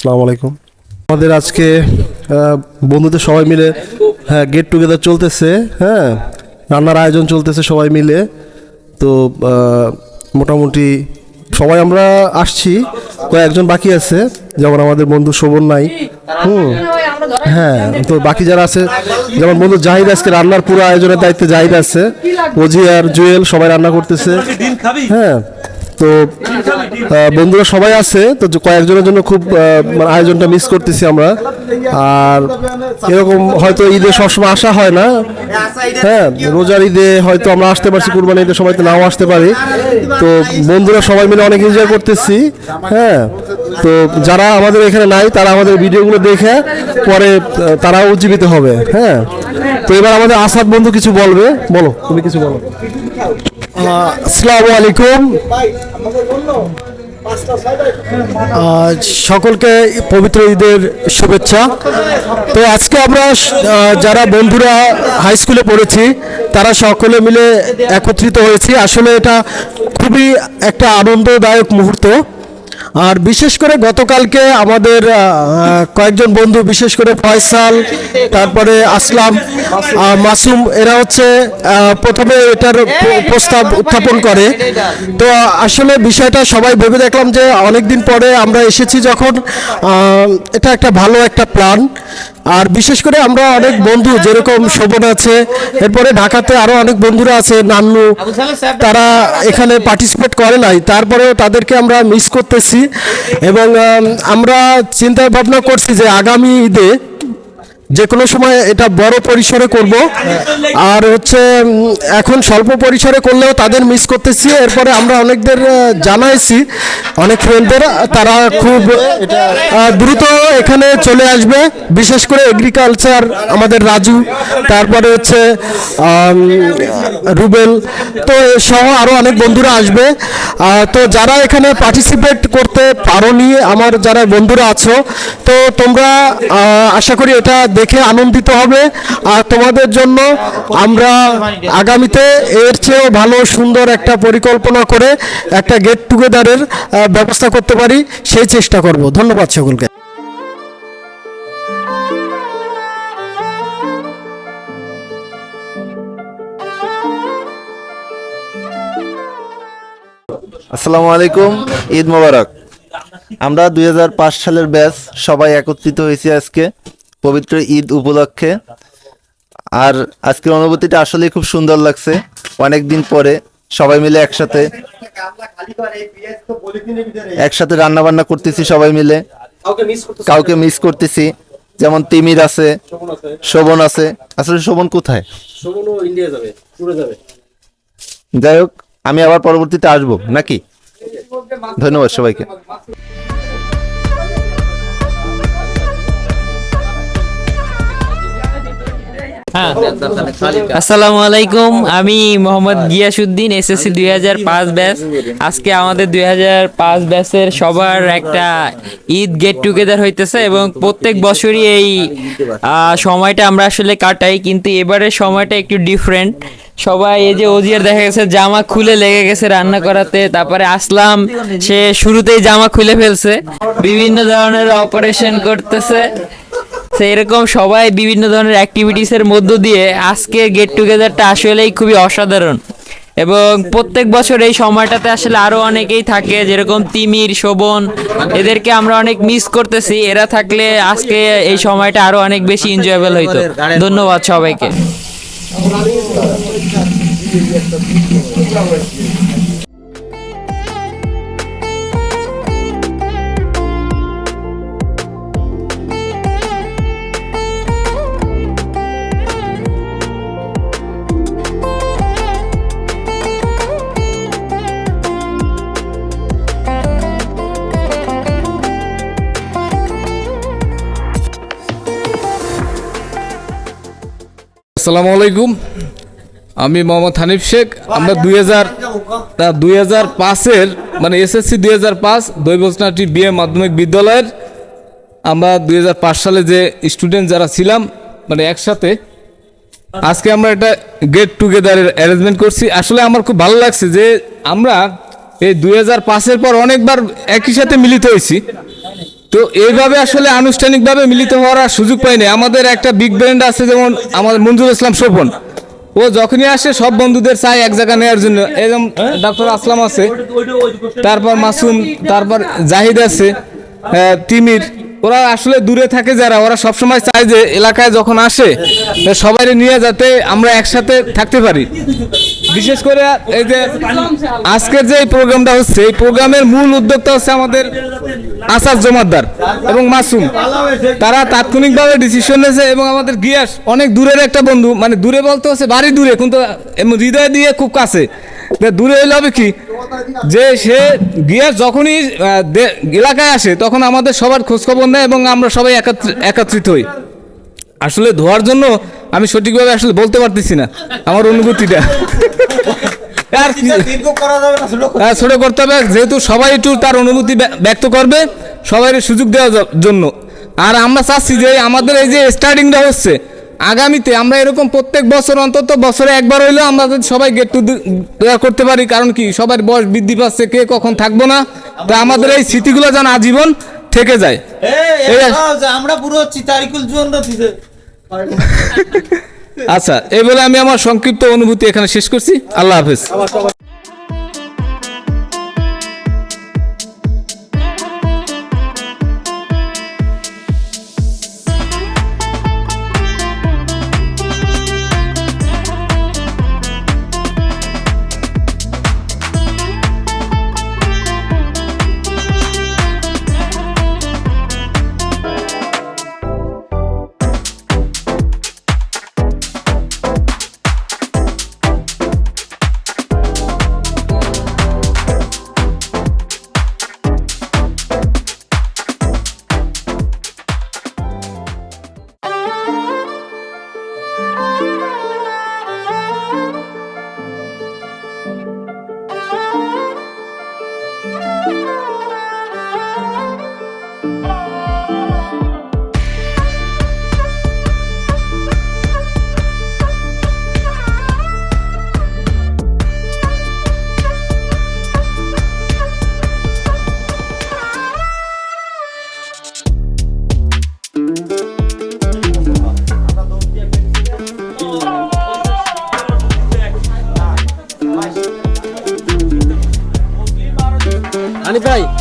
আসসালামু আলাইকুম। আমাদের আজকে বন্ধুদের সবাই মিলে হ্যাঁ গেট টুগেদার চলতেছে হ্যাঁ রান্নার আয়োজন চলতেছে সবাই মিলে। তো মোটামুটি সবাই আমরা আসছি কয়েকজন বাকি আছে যেমন আমাদের বন্ধু শোভন নাই। হুম হ্যাঁ তো বাকি যারা আছে যেমন বন্ধু জাহিদ আজকে রান্নার পুরো আয়োজনের দায়িত্বে জাহিদ আছে। ওজি আর জুয়েল সবাই রান্না করতেছে। হ্যাঁ তো বন্ধুরা সবাই আছে, তো কয়েকজনের জন্য খুব মানে আয়োজনটা মিস করতেছি আমরা। আর এরকম হয়তো ঈদে সবসময় আসা হয় না। হ্যাঁ রোজার ঈদে হয়তো আমরা আসতে পারছি কুরবানি ঈদের সময় তো নাও আসতে পারি। তো বন্ধুরা সবাই মিলে অনেক এনজয় করতেছি। হ্যাঁ তো যারা আমাদের এখানে নাই, তারা আমাদের ভিডিওগুলো দেখে পরে তারাও উজ্জীবিত হবে। হ্যাঁ তো এবার আমাদের আসাদ বন্ধু কিছু বলবে। বলো, তুমি কিছু বলো। আসসালামু আলাইকুম। সকলকে পবিত্র ঈদের শুভেচ্ছা। তো আজকে আমরা যারা বন্ধুরা হাই স্কুলে পড়েছি, তারা সকলে মিলে একত্রিত হয়েছি। আসলে এটা খুবই একটা আনন্দদায়ক মুহূর্ত। আর বিশেষ করে গতকালকে আমাদের কয়েকজন বন্ধু, বিশেষ করে ফয়সাল, তারপরে আসলাম মাসুম, এরা হচ্ছে প্রথমে এটার প্রস্তাব উত্থাপন করে। তো আসলে বিষয়টা সবাই ভেবে দেখলাম যে অনেক দিন পরে আমরা এসেছি যখন এটা একটা ভালো একটা প্ল্যান। আর বিশেষ করে আমরা অনেক বন্ধু, যেরকম শোভন আছে, এরপরে ঢাকাতে আরও অনেক বন্ধুরা আছে, নান্নু, তারা এখানে পার্টিসিপেট করে নাই। তারপরেও তাদেরকে আমরা মিস করতেছি। এবং আমরা চিন্তা ভাবনা করছি যে আগামী ঈদে যে কোনো সময় এটা বড় পরিসরে করব। আর হচ্ছে এখন স্বল্প পরিসরে করলেও তাদের মিস করতেছি। এরপরে আমরা অনেকদের জানাইছি, অনেক ফ্রেন্ডদের তারা খুব দ্রুত এখানে চলে আসবে। বিশেষ করে এগ্রিকালচার আমাদের রাজু, তারপরে হচ্ছে রুবেল, তো সহ আরও অনেক বন্ধুরা আসবে। তো যারা এখানে পার্টিসিপেট করতে পারোনি, আমার যারা বন্ধুরা আছো, তো তোমরা আশা করি এটা দেখে আনন্দিত হবে। আর তোমাদের জন্য আমরা আগামীতে এর চেয়েও ভালো, সুন্দর একটা পরিকল্পনা করে একটা গেট টুগেদারের ব্যবস্থা করতে পারি, সেই চেষ্টা করব। ধন্যবাদ সকলকে। আসসালামু আলাইকুম, ঈদ মোবারক। আমরা দুই হাজার পাঁচ সালের ব্যাচ সবাই একত্রিত হয়েছি আজকে। পবিত্র ঈদ উপলক্ষে। আর আজকের অনুভূতিটা আসলে খুব সুন্দর লাগছে। অনেক দিন পরে সবাই মিলে একসাথে একসাথে রান্না বান্না করতেছি সবাই মিলে। কাউকে মিস করতেছি যেমন তিমির আছে শোভন আছে। আসলে শোভন কোথায়? যাই হোক আমি আবার পরবর্তীতে আসব নাকি? ধন্যবাদ সবাইকে। আসসালামু আলাইকুম, আমি মোহাম্মদ গিয়াসুদ্দিন এসএসসি দুই হাজার পাঁচ ব্যাচ। আজকে আমাদের দুই হাজার পাঁচ ব্যাচের সবার একটা ঈদ গেট টুগেদার হইতেছে এবং প্রত্যেক বছরই এই সময়টা আমরা আসলে কাটাই, কিন্তু এবারের সময়টা একটু ডিফারেন্ট সবাই এই যে ওজিয়ার দেখা গেছে, জামা খুলে লেগে গেছে রান্না করাতে, তারপরে আসলাম, সে শুরুতেই জামা খুলে ফেলছে। বিভিন্ন ধরনের অপারেশন করতেছে। এরকম সবাই বিভিন্ন ধরনের অ্যাক্টিভিটিস এর মধ্য দিয়ে আজকে গেট টুগেদারটা আসলেই খুবই অসাধারণ। এবং প্রত্যেক বছর এই সময়টাতে আসলে আরও অনেকেই থাকে, যেরকম তিমির, শোভন, এদেরকে আমরা অনেক মিস করতেছি। এরা থাকলে আজকে এই সময়টা আরও অনেক বেশি এনজয়েবল হইতো। ধন্যবাদ সবাইকে। আসসালামু আলাইকুম। আমি মোহাম্মদ হানিফ শেখ। আমরা দুই হাজার দুই হাজার পাঁচের মানে এসএসসি দুই হাজার পাঁচ দৈবস্নাটি বিএ মাধ্যমিক বিদ্যালয়ের। আমরা দুই হাজার পাঁচ সালে যে স্টুডেন্ট যারা ছিলাম মানে একসাথে, আজকে আমরা একটা গেট টুগেদারের অ্যারেঞ্জমেন্ট করছি। আসলে আমার খুব ভালো লাগছে যে আমরা এই দুই হাজার পাঁচের পর অনেকবার একই সাথে মিলিত হয়েছি। তো এইভাবে আসলে আনুষ্ঠানিকভাবে মিলিত হওয়ার সুযোগ পাইনি। আমাদের একটা বিগ ব্র্যান্ড আছে যেমন আমাদের মঞ্জুর ইসলাম শোভন। ও যখনই আসে, সব বন্ধুদের চাই এক জায়গা নেওয়ার জন্য। এরকম ডাক্তার আসলাম আছে, তারপর মাসুম, তারপর জাহিদ আছে তিমির ওরা আসলে দূরে থাকে যারা, ওরা সবসময় চায় যে এলাকায় যখন আসে সবাই নিয়ে যাতে আমরা একসাথে থাকতে পারি। বিশেষ করে এই যে আজকের যে প্রোগ্রামটা হচ্ছে, এই প্রোগ্রামের মূল উদ্যোক্তা হচ্ছে আমাদের আসাদ জমাদ্দার এবং মাসুম। তারা তাৎক্ষণিকভাবে ডিসিশন নিয়েছে এবং আমাদের গিয়াস অনেক দূরের একটা বন্ধু মানে দূরে বলতে হচ্ছে বাড়ি দূরে, কিন্তু হৃদয় দিয়ে খুব কাছে। দূরে হইলে হবে কি? যে সে গিয়ে যখনই এলাকায় আসে তখন আমাদের সবার খোঁজখবর নেয় এবং আমরা সবাই একত্রি- একত্রিত হই। আসলে ধোয়ার জন্য আমি সঠিকভাবে আসলে বলতে পারতেছি না আমার অনুভূতিটা। হ্যাঁ, ছোট করতে হবে যেহেতু সবাই একটু তার অনুভূতি ব্যক্ত করবে সবাই সুযোগ দেওয়ার জন্য। আর আমরা চাচ্ছি যে আমাদের এই যে স্টার্টিংটা হচ্ছে আগামীতে আমরা এরকম প্রত্যেক বছর অন্তত বছরে একবার হইলেও আমরা সবাই গেট টু করতে পারি কারণ কি সবার বয়স বৃদ্ধি পাচ্ছে কে কখন থাকব না তা আমাদের এই স্মৃতিগুলো যেন আজীবন থেকে যায়। আমরা পুরো জীবন আচ্ছা এই বলে আমি আমার সংক্ষিপ্ত অনুভূতি এখানে শেষ করছি। আল্লাহ হাফেজ। Oh, you. daí.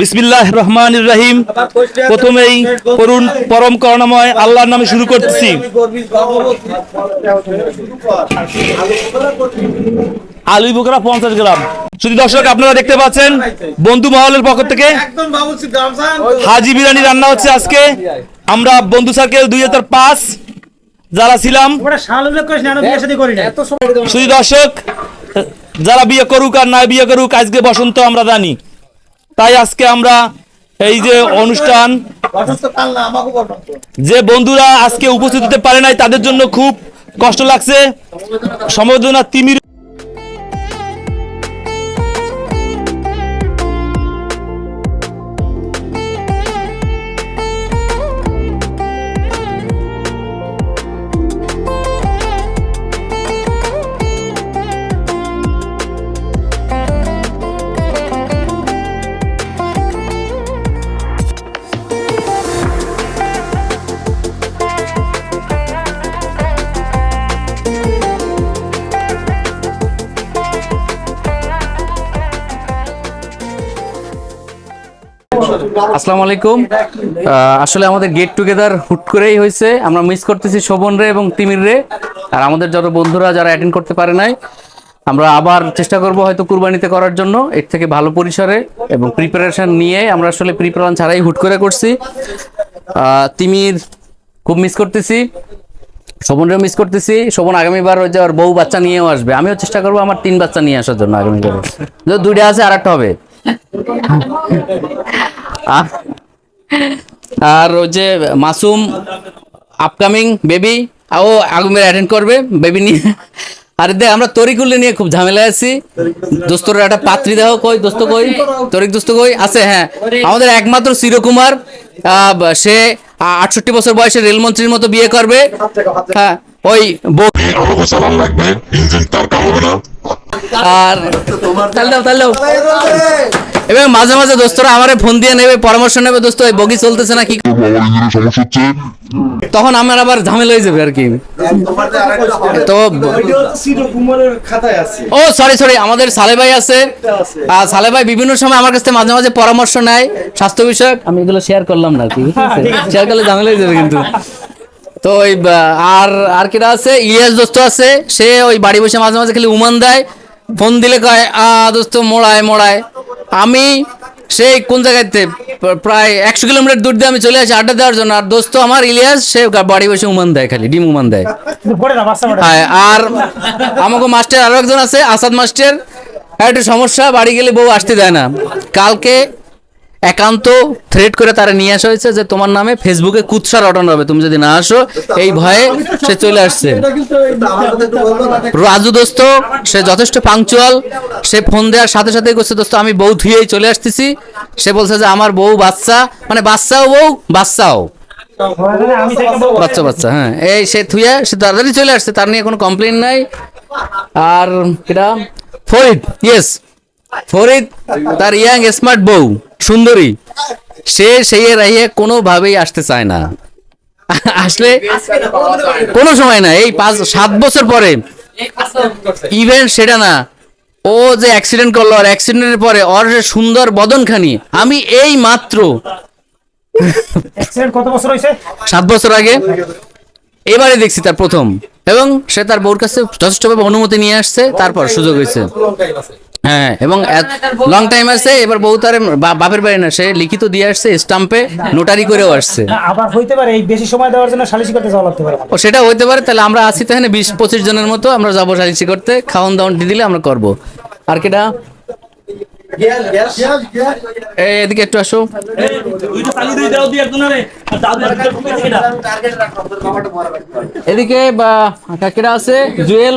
বিসমিল্লাহ রহমান রহিম। প্রথমেই করুণ পরম করুণাময় আল্লাহর নামে শুরু করতেছি। আলু বোকরা পঞ্চাশ গ্রাম। শুধু দর্শক আপনারা দেখতে পাচ্ছেন বন্ধু মহলের পক্ষ থেকে হাজি বিরিয়ানি রান্না হচ্ছে আজকে। আমরা বন্ধু সার্কেল দুই হাজার পাঁচ যারা ছিলাম শুধু দর্শক যারা বিয়ে করুক আর না বিয়ে করুক আজকে বসন্ত আমরা জানি। তাই আজকে আমরা এই যে অনুষ্ঠান যে বন্ধুরা আজকে উপস্থিত হতে পারে নাই তাদের জন্য খুব কষ্ট লাগছে। সমবেদনা তিমির আসসালামু আলাইকুম। আসলে আমাদের গেট টুগেদার হুট করেই হয়েছে। আমরা মিস করতেছি শোভন রে এবং তিমির রে। আর আমাদের যত বন্ধুরা যারা অ্যাটেন্ড করতে পারে নাই, আমরা আবার চেষ্টা করব হয়তো কুরবানিতে করার জন্য। এর থেকে ভালো পরিসরে এবং প্রিপারেশন নিয়ে আমরা আসলে প্রিপারেশন ছাড়াই হুট করে করছি। তিমির খুব মিস করতেছি। শোভনরেও মিস করতেছি। শোভন আগামীবার যে ওর বউ বাচ্চা নিয়েও আসবে। আমিও চেষ্টা করব আমার তিন বাচ্চা নিয়ে আসার জন্য আগামীবার। দুইটা আছে আর একটা হবে। আর যে মাসুম আপকামিং বেবি ও আগুমের অ্যাটেন্ড করবে বেবি নিয়ে। আর দেখ আমরা তরিকুল্লে নিয়ে খুব ঝামেলায় আছি। দোস্তর একটা পাত্রী দেহ কই দোস্ত কই? তরিক দোস্ত কই? আছে হ্যাঁ। আমাদের একমাত্র চিরকুমার আহ, সে আটষট্টি বছর বয়সে রেলমন্ত্রীর মতো বিয়ে করবে। হ্যাঁ ওই বউ লাগবে ইঞ্জিন তার হবে না। আর তাহলে দাও তাহলে এবং মাঝে মাঝে দোস্তরা আমারে ফোন দিয়ে নেবে পরামর্শ নেবে দোস্ত এই বগি চলতেছে না কি সমস্যা হচ্ছে। তখন আমার আবার ঝামেলা হয়ে যাবে আর কি। তো ও সরি সরি আমাদের সালে ভাই আছে। সালে ভাই বিভিন্ন সময় আমার কাছ মাঝে মাঝে পরামর্শ নেয় স্বাস্থ্য বিষয়ক। আমি এগুলো শেয়ার করলাম না কি শেয়ার করলে ঝামেলা হয়ে যাবে কিন্তু। তো ওই আর আর কিরা আছে? ইলিয়াস দোস্ত আছে সে ওই বাড়ি বসে মাঝে মাঝে খালি উমান দেয়। ফোন দিলে কয় আ দোস্ত মোড়ায় মোড়ায়। আমি সেই কোন জায়গাতে প্রায় একশো কিলোমিটার দূর দিয়ে আমি চলে আসি আড্ডা দেওয়ার জন্য। আর দোস্ত আমার ইলিয়াস সে বাড়ি বসে উমান দেয় খালি ডিম উমান দেয়। হ্যাঁ, আর আমাকে মাস্টার আরও একজন আছে আসাদ মাস্টার। হ্যাঁ একটু সমস্যা বাড়ি গেলে বউ আসতে দেয় না। কালকে একান্ত থ্রেট করে তারা নিয়ে আসা হয়েছে যে তোমার নামে ফেসবুকে কুৎসার অর্ডার হবে। তুমি যদি না আসো, এই ভয়ে সে চলে আসছে। রাজু দোস্ত, সে যথেষ্ট পাংচুয়াল সে ফোন দেওয়ার সাথে সাথে করছে দোস্ত, আমি বউ ধুয়েই চলে আসতেছি। সে বলছে যে, আমার বউ বাচ্চা। মানে বাচ্চাও বউ, বাচ্চাও। বাচ্চা বাচ্চা হ্যাঁ। এই সে থুয়ে সে তাড়াতাড়ি চলে আসছে, তার নিয়ে কোনো কমপ্লেন নাই। আর এটা ফরিদ ইয়েস ফরিদ তার ইয়াং স্মার্ট বউ সুন্দরী। সে সেই রাইয়ে কোনোভাবেই আসতে চায় না। আসলে কোনো সময় না এই পাঁচ সাত বছর পরে ইভেন্ট সেটা না। ও যে অ্যাক্সিডেন্ট করল আর অ্যাক্সিডেন্টের পরে ওর যে সুন্দর বদনখানি আমি এই মাত্র। অ্যাক্সিডেন্ট কত বছর হয়েছে? সাত বছর আগে। এবারে দেখছি তার প্রথম। এবং সে তার বউর কাছে যথেষ্টভাবে অনুমতি নিয়ে আসছে তারপর সুযোগ হয়েছে। হ্যাঁ এবং লং টাইম আছে এবার বউ তার বা- বাপের বাড়ি না সে লিখিত দিয়ে আসছে স্টাম্পে নোটারি করেও আসছে। আবার হইতে পারে এই বেশি সময় দেওয়ার জন্য সালিশি করতে যাওয়া লাগতে পারে। ও সেটা হইতে পারে তাহলে আমরা আছি তো এখানে বিশ পঁচিশ জনের মতো আমরা যাব সালিসি করতে খাওয়ান দাওয়ান দিয়ে দিলে আমরা করব। আর কেটা এদিকে একটু আসো। এদিকে বা কাকিরা আছে? জুয়েল?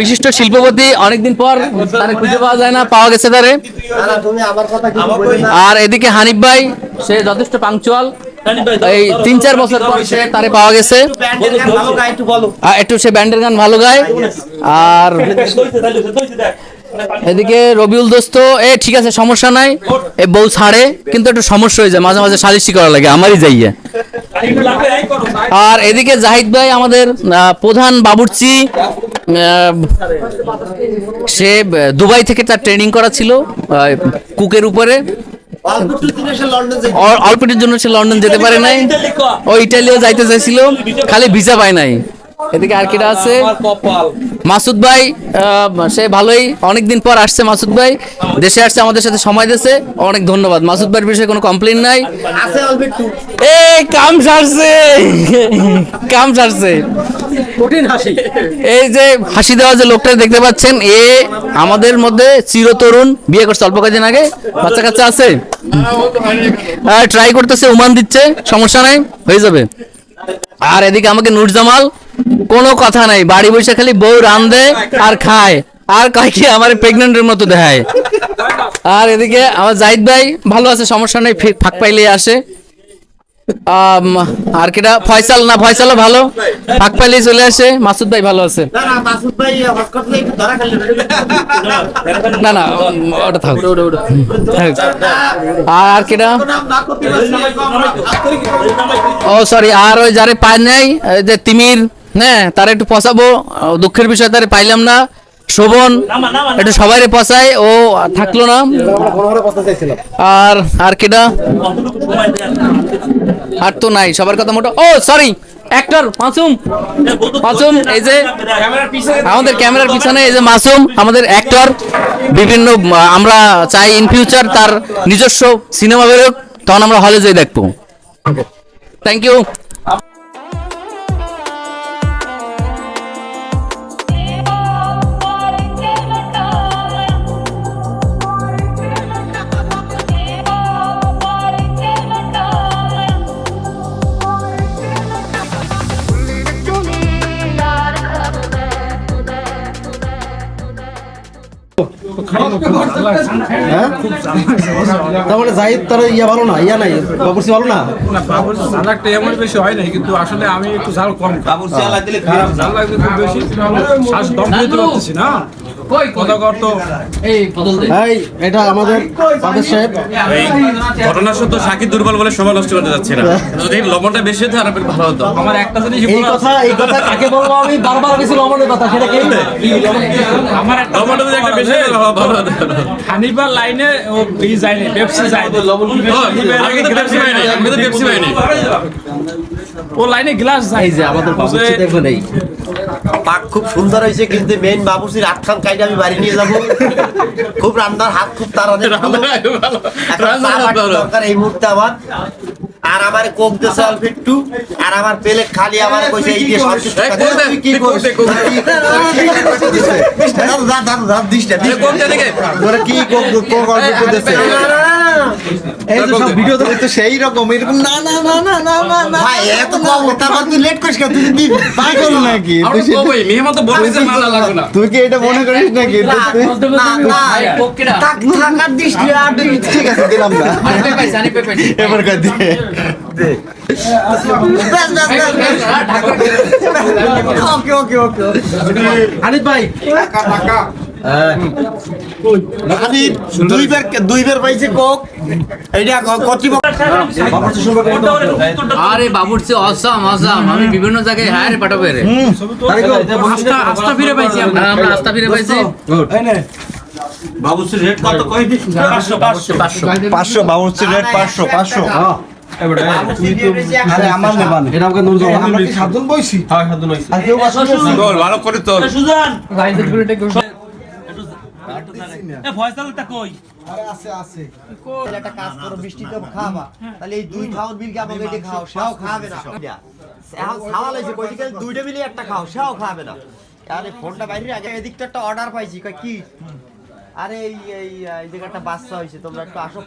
বিশিষ্ট শিল্পপতি অনেকদিন পর তারে খুঁজে পাওয়া যায় না পাওয়া গেছে তারে। আর এদিকে হানিফ ভাই সে যথেষ্ট পাংচুয়াল এই তিন চার বছর পর সে তারে পাওয়া গেছে। একটু সে ব্যান্ডের গান ভালো গায়। আর এদিকে রবিউল দোস্ত, এ ঠিক আছে, সমস্যা নাই। এ বউ ছাড়ে, কিন্তু একটু সমস্যা হয়ে যায়, মাঝে মাঝে সালিশি করা লাগে, আমারই যাইয়ে। আর এদিকে জাহিদ ভাই, আমাদের প্রধান বাবুর্চি সে দুবাই থেকে তার ট্রেনিং করা ছিল কুকের উপরে। অল্পটির জন্য সে লন্ডন যেতে পারে নাই। ও ইটালিও যাইতে চাইছিল, খালি ভিসা পায় নাই। এদিকে আর কিটা আছে? মাসুদ ভাই সে ভালোই। অনেকদিন পর আসছে মাসুদ ভাই। দেশে আসছে আমাদের সাথে সময় দিয়েছে। অনেক ধন্যবাদ। মাসুদ ভাইয়ের বিষয়ে কোনো কমপ্লেন নাই? এই কাম সারছে। কাম সারছে। কঠিন হাসি। এই যে হাসি দেওয়া যে লোকটা দেখতে পাচ্ছেন এ আমাদের মধ্যে চিরতরুণ বিয়ে করছে অল্প কয়েকদিন আগে। বাচ্চা কাচ্চা আছে? ট্রাই করতেছে উমান দিচ্ছে। সমস্যা নাই হয়ে যাবে। আর এদিকে আমাকে নুরজামাল কোনো কথা নাই বাড়ি বসে খালি বউ রান্ধে আর খায়। আর কয় কি আমার প্রেগনেন্টের মতো দেখায়। আর এদিকে আমার জাহিদ ভাই ভালো আছে সমস্যা নেই ফাঁক পাইলে আসে। আর কেটা ফয়সাল না ফয়সালও ভালো। ফাঁক পাইলেই চলে আসে। মাসুদ ভাই ভালো আছে। না না ওটা থাক। আর কেটা? ও সরি আর ওই যারে পায় নাই যে তিমির হ্যাঁ তারা একটু পচাবো। দুঃখের বিষয়, তারে পাইলাম না। শোভন, একটু সবাই পচাই। ও থাকল না। আর আর কেটা আর তো নাই, সবার কথা মোটা ও সরি অ্যাক্টর মাসুম। মাসুম, এই যে আমাদের ক্যামেরার পিছনে, এই যে মাসুম, আমাদের অ্যাক্টর বিভিন্ন আমরা চাই ইন ফিউচার তার নিজস্ব সিনেমা বেরোক। তখন আমরা হলে যেয়ে দেখব। থ্যাংক ইউ হ্যাঁ তার মানে জাহিদ তার ইয়া ভালো না ইয়া নাই বাবুর্চি ভালো না? ঝালাকটা এমন বেশি হয় না কিন্তু আসলে আমি একটু ঝাল কম খাই। ঝাল লাগবে খুব বেশি। শ্বাস দম পারতেছি না। এই এই এটা আমাদের সাহেব। ঘটনা সত্য সাকিব দুর্বল বলে সময় নষ্ট করতে যাচ্ছে না। যদি লবণটা বেশি হতো আরও ভালো হতো। আমার একটা জিনিস এই কথা এই কথা কাকে বলব আমি? বারবার কিছু লবণের কথা সেটা কে আমার লবণটা যদি একটা বেশি ভালো হতো। হানিবার লাইনে ও ই যায় না পেপসি যায় লবণ আমি তো পেপসি পাইনি আমি তো পেপসি পাইনি ও লাইনে গ্লাস যায়। এই যে আমাদের বাবুর্চি দেখবেন এই। পাক খুব সুন্দর হয়েছে কিন্তু মেইন বাবুসির আটখান কাইটা আমি বাড়ি নিয়ে যাব। খুব রান্নার হাত খুব ভালো। এখন চা বাটার দরকার এই মুহূর্তে আমার। আর আমার কোক দেশে অল্প একটু আর আমার পেলে খালি আমার কইছে এই দিয়ে সব তুই কি করছিস? দাদু দাদু দাদু দিস না। কি কোক কোক অল্প দেশে? এই তো সব ভিডিও তো দেখতে সেই রকম এরকম না না না না না না না ভাই এত কম তারপর তুই লেট করিস কেন তুই কি পাগল নাকি তুই সে- মেহমান তো বলছে মালা লাগবে না তুই কি এটা মনে করিস নাকি না না আর দিস আর ঠিক আছে দিলাম না এবার কর দে দে। ব্যাস, ব্যাস, ব্যাস, ব্যাস। ওকে ওকে ওকে হানিফ ভাই দুইবার দুইবার পাইছে কোক। এইটা ক- কর্তৃপক্ষ আরে বাবুর্চি অসাম অসাম। আমি বিভিন্ন জায়গায় হায়ারে পাঠাবো রে। আস্থা আস্থা ফিরে পাইছি আমরা। হ্যাঁ, ফিরে পাইছি। রেট কত? কই দিস? রেট আরে আমার নেবান। আর তো একটা কাজ করো বৃষ্টিতে খাওয়া তাহলে এই দুই খাওয়ার বিল কি আমাকে এটা খাও সেও খাবে না। এখন খাওয়া লাগছে কই দিকে দুইটা মিলে একটা খাও সেও খাবে না। আরে ফোনটা বাইরে আগে এদিকটা একটা অর্ডার পাইছি কই কি? আরে এই এই এই জায়গাটা বাচ্চা হয়েছে তোমরা একটু আসো